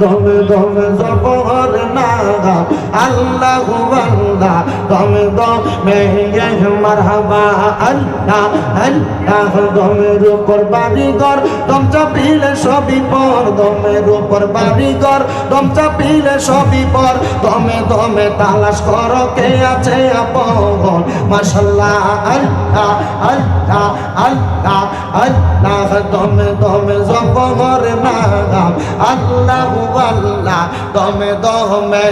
দমে দমে জপর নাগাম আল্লাহ আল্লাহ দমে দমে মারহাবা, আল্লাহ আল্লাহ দমের উপর বাড়িঘর, দম চাপিলে সবই পর দমের উপর বাড়িঘর, দম চাপিলে সবই পর, দমে দমে তালাশ কর, কে আছে আপন? মাশাল্লাহ, আল্লাহ আল্লাহ আল্লাহ আল্লাহ দমে দমে জপর নাগাম। আল্লাহ আল্লাহ, দমে দমে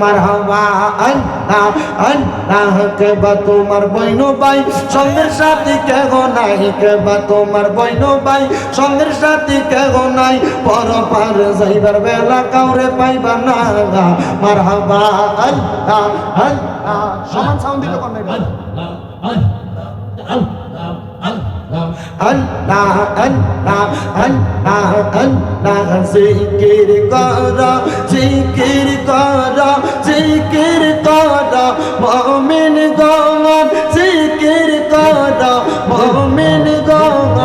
মারহাবা। আল্লাহ আল্লাহ, কে বা তোমার বইনো ভাই সঙ্গের সাথী কে গো নাই? কে বা তোমার বইনো ভাই সঙ্গের সাথী কে গো নাই? পর পার যাইবার বেলা কাউরে পাইবা না মারহাবা। আল্লাহ আল্লাহ। সমান সাউন্ড দিতে কোন নাই আল্লাহ আল্লাহ। আল্লাহ আল্লাহ জিকির কর জিকির কর জিকির কর মুমিন গণ জিকির কর মুমিন গণ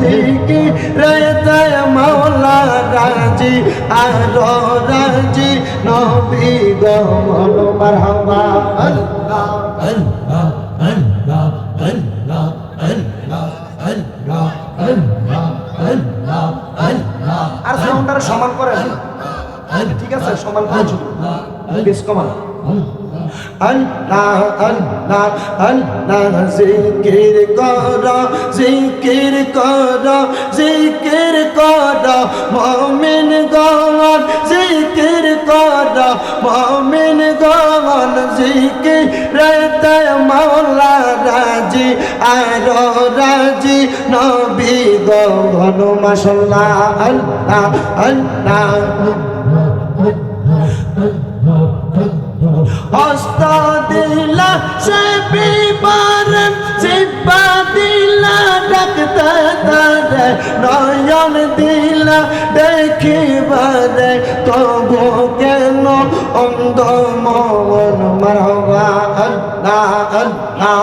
জিকির রে মাওলা রাজি আর রাজি নবী গণ মারহাবা আল্লাহ। Allah, Allah, সাউন্ডারে সমান করেন। ঠিক আছে, সমান করেন বেশ, কমান। জিকির কর জিকির কর জিকির কর, মুমিন গণ জিকির কর গণ জিকির রে মাওলা রাজি আর রাজি নবী গণ মাশাল্লাহ আল্লাহ আল্লাহ হস্ত দিলা সে বিবার সিপা দিলা ডাকতে তারে নয়ন দিলা দেখিবারে তবু কেন অন্ধ মন মারবা আল্লাহ আল্লাহ।